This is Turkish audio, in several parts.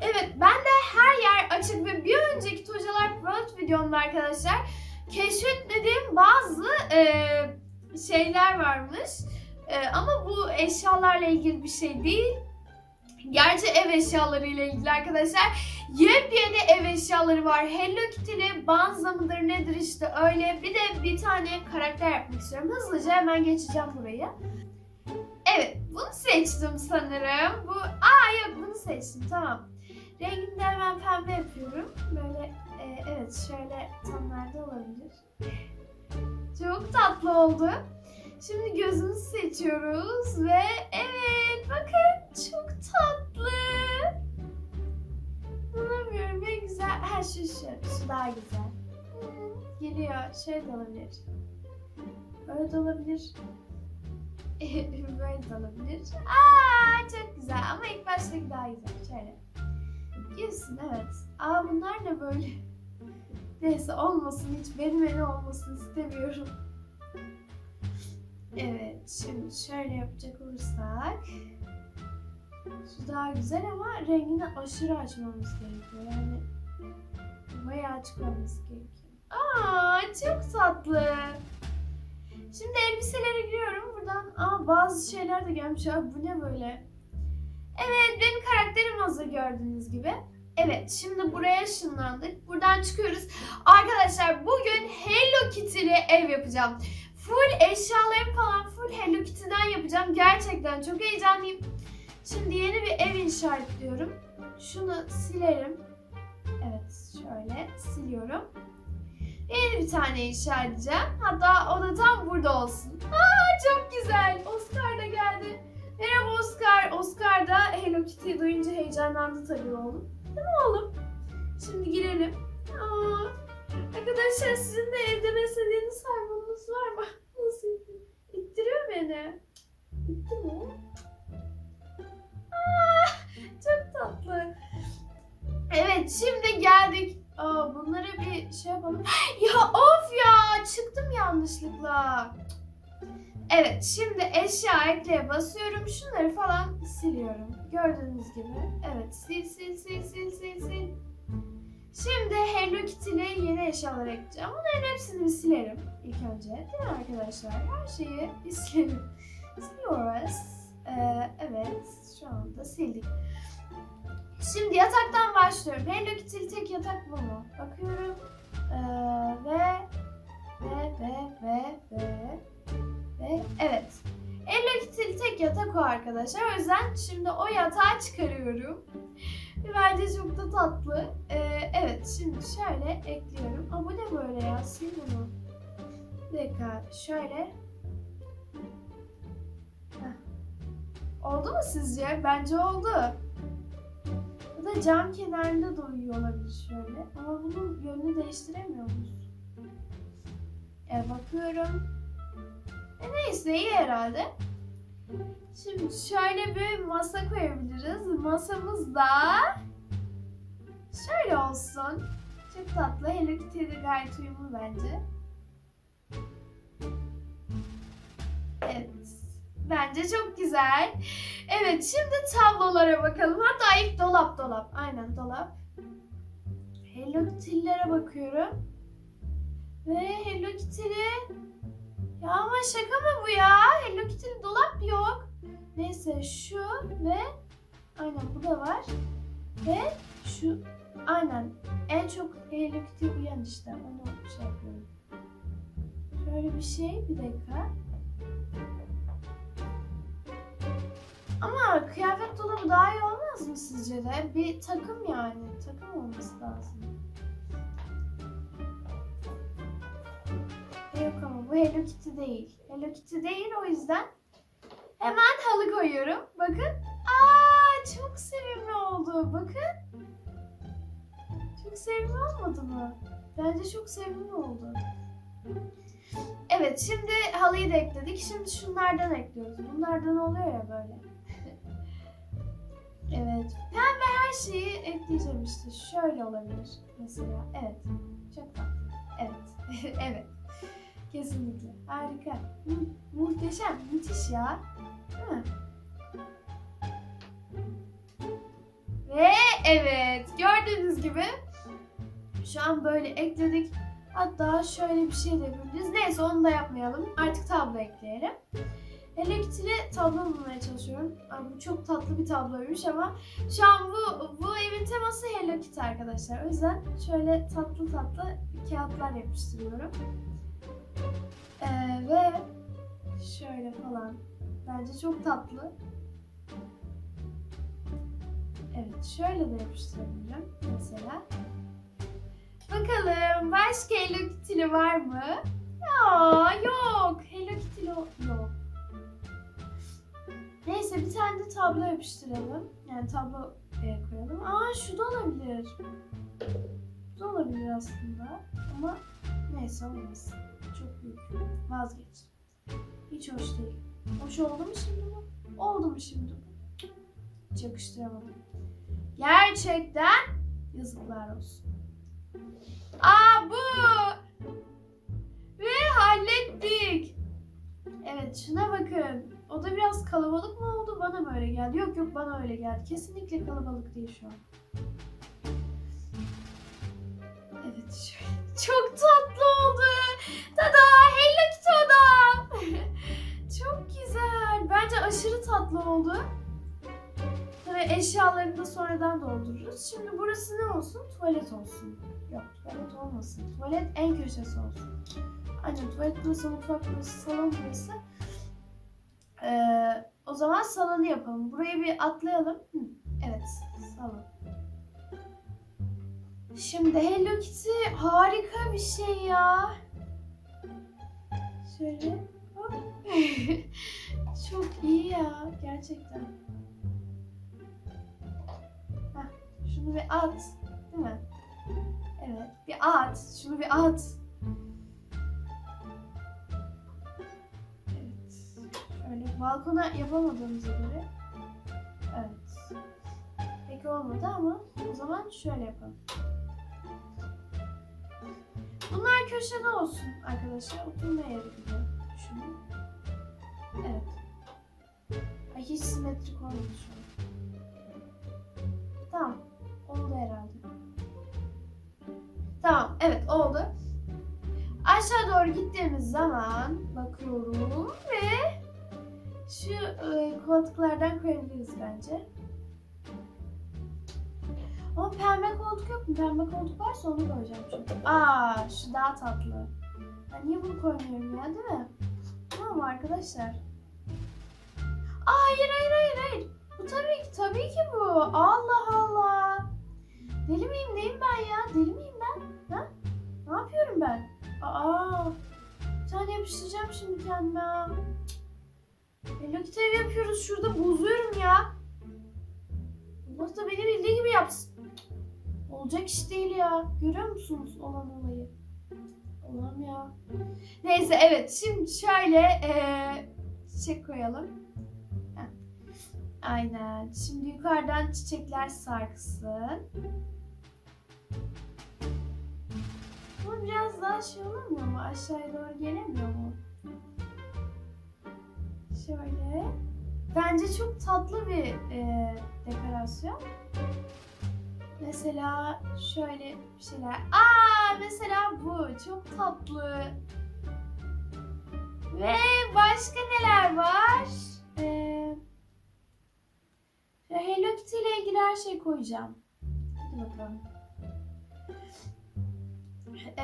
Evet ben de her yer açık ve bir önceki Tocalar World videomda arkadaşlar keşfetmediğim bazı e, şeyler varmış. E, ama bu eşyalarla ilgili bir şey değil. Gerçi ev eşyalarıyla ilgili arkadaşlar. Yepyeni ev eşyaları var. Hello Kitty'li Banza mıdır nedir işte öyle. Bir de bir tane karakter yapmak istiyorum. Hızlıca hemen geçeceğim burayı. Bunu seçtim sanırım. Bu Aa yok bunu seçtim tamam. Rengini de hemen pembe yapıyorum. Böyle e, evet şöyle tonlarda olabilir. Çok tatlı oldu. Şimdi gözümüzü seçiyoruz ve evet bakın çok tatlı. Bulamıyorum en güzel. Her şey şu. Şu daha güzel. Geliyor. Şöyle de olabilir. Böyle de olabilir. Böyle de olabilir. Aa çok güzel ama ilk baştaki daha güzel. Şöyle. Girsin evet. Aa bunlar ne böyle? Neyse olmasın hiç benim eli olmasın istemiyorum. Evet şimdi şöyle yapacak olursak. Şu daha güzel ama rengini aşırı açmamız gerekiyor. Yani bayağı olması gerekiyor. Aa çok tatlı. Şimdi elbiselere giriyorum. Buradan aa bazı şeyler de gelmiş. Abi bu ne böyle? Evet benim karakterim hazır gördüğünüz gibi. Evet şimdi buraya ışınlandık. Buradan çıkıyoruz. Arkadaşlar bugün Hello Kitty'li ev yapacağım. Full eşyalarım falan full Hello Kitty'den yapacağım. Gerçekten çok heyecanlıyım. Şimdi yeni bir ev inşa ediyorum. Şunu silerim. Evet şöyle siliyorum. Yeni bir tane inşa edeceğim. Hatta o da tam burada olsun. Aa çok güzel. Oscar da geldi. Merhaba Oscar. Oscar da Hello Kitty duyunca heyecanlandı tabii oğlum. Değil mi oğlum? Şimdi girelim. Aa, arkadaşlar sizin de evde beslediğiniz Evet şimdi eşya ekleye basıyorum. Şunları falan siliyorum. Gördüğünüz gibi. Evet sil sil sil sil sil sil. Şimdi Hello Kitty'li yeni eşyalar ekleyeceğim. Bunların hepsini bir silerim ilk önce. Değil mi arkadaşlar? Her şeyi bir silelim. Siliyoruz. Ee, evet şu anda sildik. Şimdi yataktan başlıyorum. Hello Kitty'li tek yatak bu mu? Bakıyorum. Ee, ve ve ve ve ve ve evet. Kitty'li tek yatak o arkadaşlar. O yüzden şimdi o yatağı çıkarıyorum. Bence çok da tatlı. Ee, evet şimdi şöyle ekliyorum. Aa bu ne böyle ya? Sil bunu. Bir dakika şöyle. Heh. Oldu mu sizce? Bence oldu. Bu da cam kenarında da uyuyor olabilir şöyle. Ama bunun yönünü değiştiremiyor muyuz? E, bakıyorum. E, neyse iyi herhalde. Şimdi şöyle bir masa koyabiliriz. Masamız da şöyle olsun. Çok tatlı. Hello Kitty'ye de gayet uyumlu bence. Evet. Bence çok güzel. Evet şimdi tablolara bakalım. Hatta ilk dolap dolap. Aynen dolap. Hello Kitty'lere bakıyorum. Ve Hello Kitty'li... Ya ama şaka mı bu ya? Hello Kitty'li dolap yok. Neyse şu ve... Aynen bu da var. Ve şu... Aynen. En çok Hello Kitty uyan işte. Onu şey yapıyorum. Şöyle bir şey. Bir dakika. Ama kıyafet dolabı daha iyi olmaz mı sizce de? Bir takım yani. Takım olması lazım. Bu Hello Kitty değil. Hello Kitty değil o yüzden hemen halı koyuyorum. Bakın. Aa çok sevimli oldu. Bakın. Çok sevimli olmadı mı? Bence çok sevimli oldu. Evet şimdi halıyı da ekledik. Şimdi şunlardan ekliyoruz. Bunlardan oluyor ya böyle. evet. Pembe her şeyi ekleyeceğim işte. Şöyle olabilir mesela. Evet. Çok tatlı. Evet. evet. Kesinlikle. Harika. Mu- muhteşem. Müthiş ya. Değil? Ve evet gördüğünüz gibi şu an böyle ekledik. Hatta şöyle bir şey de yapabiliriz. Neyse onu da yapmayalım. Artık tablo ekleyelim. Kitty'li tablo bulmaya çalışıyorum. Ay, bu çok tatlı bir tabloymuş ama şu an bu bu evin teması Hello Kitty arkadaşlar. O yüzden şöyle tatlı tatlı kağıtlar yapıştırıyorum. Ee, ve şöyle falan. Bence çok tatlı. Evet, şöyle de yapıştırabilirim mesela. Bakalım başka Hello Kitty'li var mı? Aa, yok. Hello Kitty'li yok. Neyse bir tane de tablo yapıştıralım. Yani tablo e, koyalım. Aa şu da olabilir. Bu da olabilir aslında. Ama neyse olmaz. Çok büyük. Vazgeç. Hiç hoş değil. Hoş oldu mu şimdi bu? Oldu mu şimdi bu? Hiç yakıştıramadım. Gerçekten yazıklar olsun. Aa bu! Ve hallettik. Evet şuna bakın. O da biraz kalabalık mı oldu? Bana mı öyle geldi? Yok yok bana öyle geldi. Kesinlikle kalabalık değil şu an. Çok tatlı oldu. Tada! Hello Kitty odam. Çok güzel. Bence aşırı tatlı oldu. Tabii eşyalarını da sonradan doldururuz. Şimdi burası ne olsun? Tuvalet olsun. Yok tuvalet olmasın. Tuvalet en köşesi olsun. Aynen tuvalet burası, mutfak burası, salon burası. Ee, o zaman salonu yapalım. Buraya bir atlayalım. Hı, evet, salon. Şimdi Hello Kitty harika bir şey ya. Şöyle. Çok iyi ya gerçekten. Heh, şunu bir at, değil mi? Evet, bir at. Şunu bir at. Evet. Şöyle balkona yapamadığımıza göre. Evet. Peki olmadı ama o zaman şöyle yapalım. Bunlar köşede olsun arkadaşlar. Oturma yeri gibi. Evet. Ay hiç simetrik olmadı şu an. Tamam. Oldu herhalde. Tamam. Evet oldu. Aşağı doğru gittiğimiz zaman bakıyorum ve şu e, koltuklardan koyabiliriz bence. Ama pembe koltuk yok mu? Pembe koltuk varsa onu koyacağım çünkü. Aa şu daha tatlı. Ben niye bunu koymuyorum ya değil mi? Tamam arkadaşlar. Aa, hayır hayır hayır hayır. Bu tabii ki tabii ki bu. Allah Allah. Deli miyim neyim ben ya? Deli miyim ben? Ha? Ne yapıyorum ben? Aa. Bir yapıştıracağım şimdi kendime. Hello Kitty yapıyoruz şurada bozuyorum ya. Allah da beni bildiği gibi yapsın. Olacak iş değil ya. Görüyor musunuz olan olayı? Allah'ım ya. Neyse evet şimdi şöyle eee çiçek koyalım. Heh. Aynen. Şimdi yukarıdan çiçekler sarksın. Bu biraz daha şey olamıyor mu? Aşağıya doğru gelemiyor mu? Şöyle. Bence çok tatlı bir e, dekorasyon. Mesela şöyle bir şeyler. Aa mesela bu çok tatlı. Ve başka neler var? Ee, Hello Kitty ile ilgili her şeyi koyacağım. Hadi bakalım.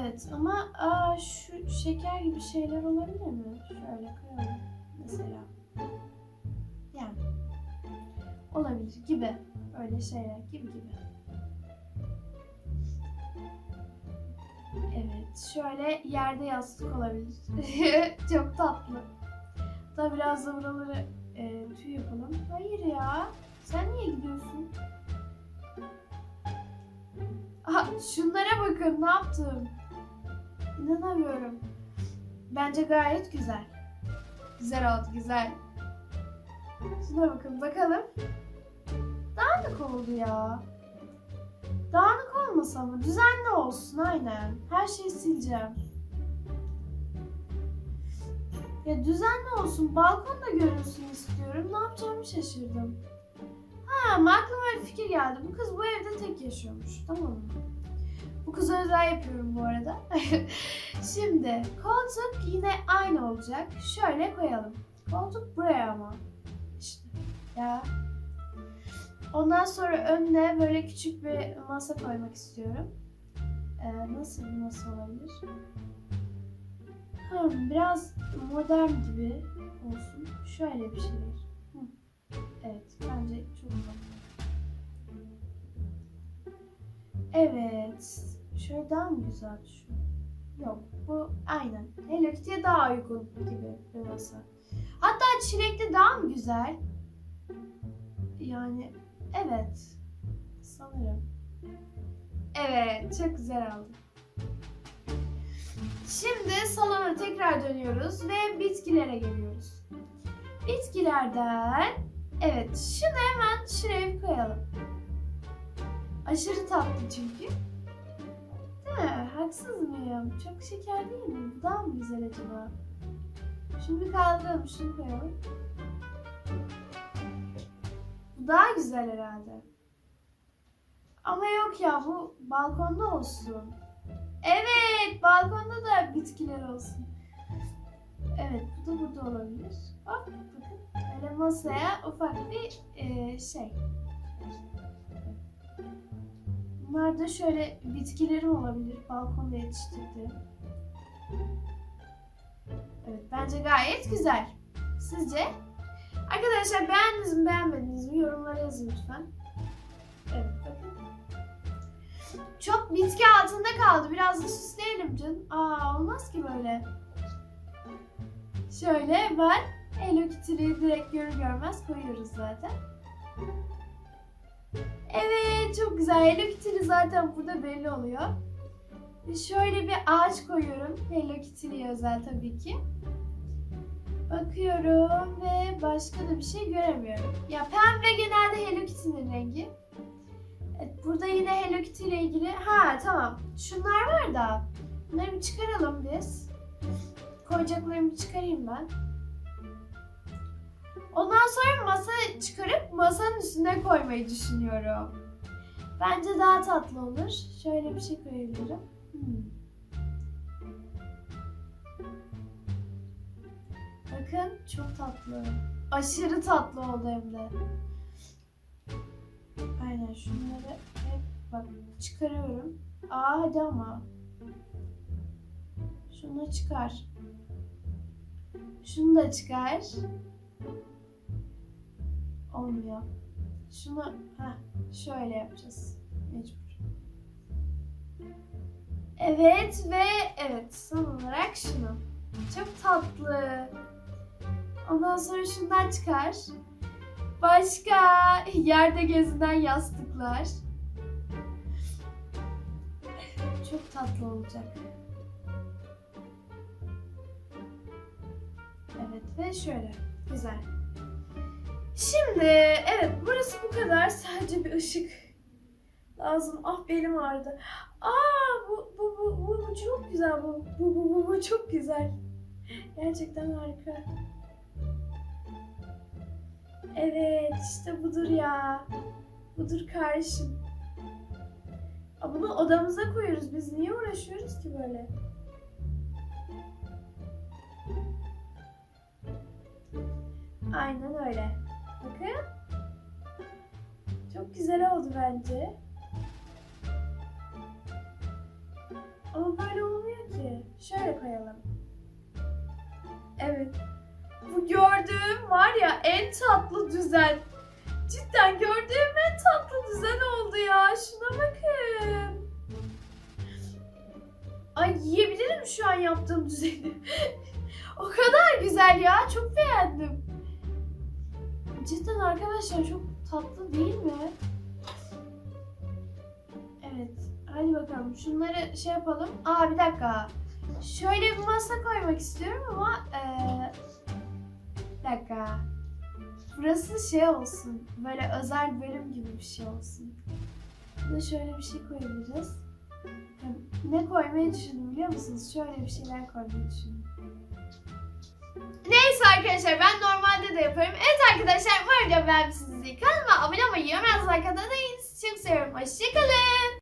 Evet ama aa, şu şeker gibi şeyler olabilir mi? Şöyle koyalım mesela. Yani olabilir gibi. Öyle şeyler gibi gibi. Şöyle yerde yastık olabilir. Çok tatlı. Da biraz da buraları e, tüy yapalım. Hayır ya. Sen niye gidiyorsun? Aha, şunlara bakın ne yaptım. İnanamıyorum. Bence gayet güzel. Güzel oldu güzel. Şuna bakın bakalım. Dağınık oldu ya. Dağınık olmasa mı? Düzenli olsun aynen. Her şeyi sileceğim. Ya düzenli olsun. Balkon da görünsün istiyorum. Ne yapacağımı şaşırdım. Ha aklıma bir fikir geldi. Bu kız bu evde tek yaşıyormuş. Tamam mı? Bu kız özel yapıyorum bu arada. Şimdi koltuk yine aynı olacak. Şöyle koyalım. Koltuk buraya ama. İşte ya. Ondan sonra önüne böyle küçük bir masa koymak istiyorum. Ee, nasıl bir masa olabilir? Hmm, biraz modern gibi olsun. Şöyle bir şeyler. Hı. Evet, bence çok güzel. Evet. Şöyle daha mı güzel şu? Yok, bu aynen. Hello Kitty'ye daha uygun gibi bir masa. Hatta çilekli daha mı güzel? Yani evet. Sanırım. Evet, çok güzel oldu. Şimdi salona tekrar dönüyoruz ve bitkilere geliyoruz. Bitkilerden evet şunu hemen şuraya koyalım. Aşırı tatlı çünkü. Değil mi? Haksız mıyım? Çok şeker değil mi? Daha mı güzel acaba? Bir kaldıralım, şunu koyalım. Daha güzel herhalde. Ama yok ya bu balkonda olsun. Evet, balkonda da bitkiler olsun. Evet, bu da burada olabilir. Hop, bakın. Böyle masaya ufak bir e, şey. Bunlar da şöyle bitkilerim olabilir. Balkonda yetiştirdiğim. Evet, bence gayet güzel. Sizce? Arkadaşlar beğendiniz mi beğenmediniz mi yorumlara yazın lütfen. Evet. Çok bitki altında kaldı. Biraz da süsleyelim canım. Aa olmaz ki böyle. Şöyle ben Hello Kitty'yi direkt görür görmez koyuyoruz zaten. Evet çok güzel. Hello Kitty'li zaten burada belli oluyor. Şöyle bir ağaç koyuyorum. Hello Kitty'liye özel tabii ki. Bakıyorum ve başka da bir şey göremiyorum. Ya pembe genelde Hello Kitty'nin rengi. Evet, burada yine Hello Kitty ile ilgili... Ha tamam. Şunlar var da. Bunları bir çıkaralım biz. Koyacaklarımı çıkarayım ben. Ondan sonra masa çıkarıp masanın üstüne koymayı düşünüyorum. Bence daha tatlı olur. Şöyle bir şey koyabilirim. Hmm. Bakın çok tatlı. Aşırı tatlı oldu hem de. Aynen şunları hep bak çıkarıyorum. Aa hadi ama. Şunu çıkar. Şunu da çıkar. Olmuyor. Şunu heh, şöyle yapacağız. Mecbur. Evet ve evet son olarak şunu. Çok tatlı. Ondan sonra şundan çıkar. Başka yerde gezinen yastıklar. Çok tatlı olacak. Evet ve şöyle. Güzel. Şimdi evet burası bu kadar. Sadece bir ışık lazım. Ah belim ağrıdı. Aa bu bu bu bu, bu çok güzel bu. Bu bu bu, bu çok güzel. Gerçekten harika. Evet işte budur ya. Budur kardeşim. Aa, bunu odamıza koyuyoruz. Biz niye uğraşıyoruz ki böyle? Aynen öyle. Bakın. Çok güzel oldu bence. Ama böyle olmuyor ki. Şöyle koyalım. Evet. Gördüğüm var ya en tatlı düzen. Cidden gördüğüm en tatlı düzen oldu ya. Şuna bakın. Ay yiyebilirim şu an yaptığım düzeni. o kadar güzel ya. Çok beğendim. Cidden arkadaşlar çok tatlı değil mi? Evet. Hadi bakalım. Şunları şey yapalım. Aa bir dakika. Şöyle bir masa koymak istiyorum ama bir dakika. Burası şey olsun. Böyle özel bölüm gibi bir şey olsun. Burada şöyle bir şey koyabiliriz. Ya, Ne koymayı düşündüm biliyor musunuz? Şöyle bir şeyler koymayı düşündüm. Neyse arkadaşlar ben normalde de yaparım. Evet arkadaşlar bu ben sizi kanalıma abone olmayı, yorum yazmayı, kanalda Çok seviyorum. Hoşçakalın.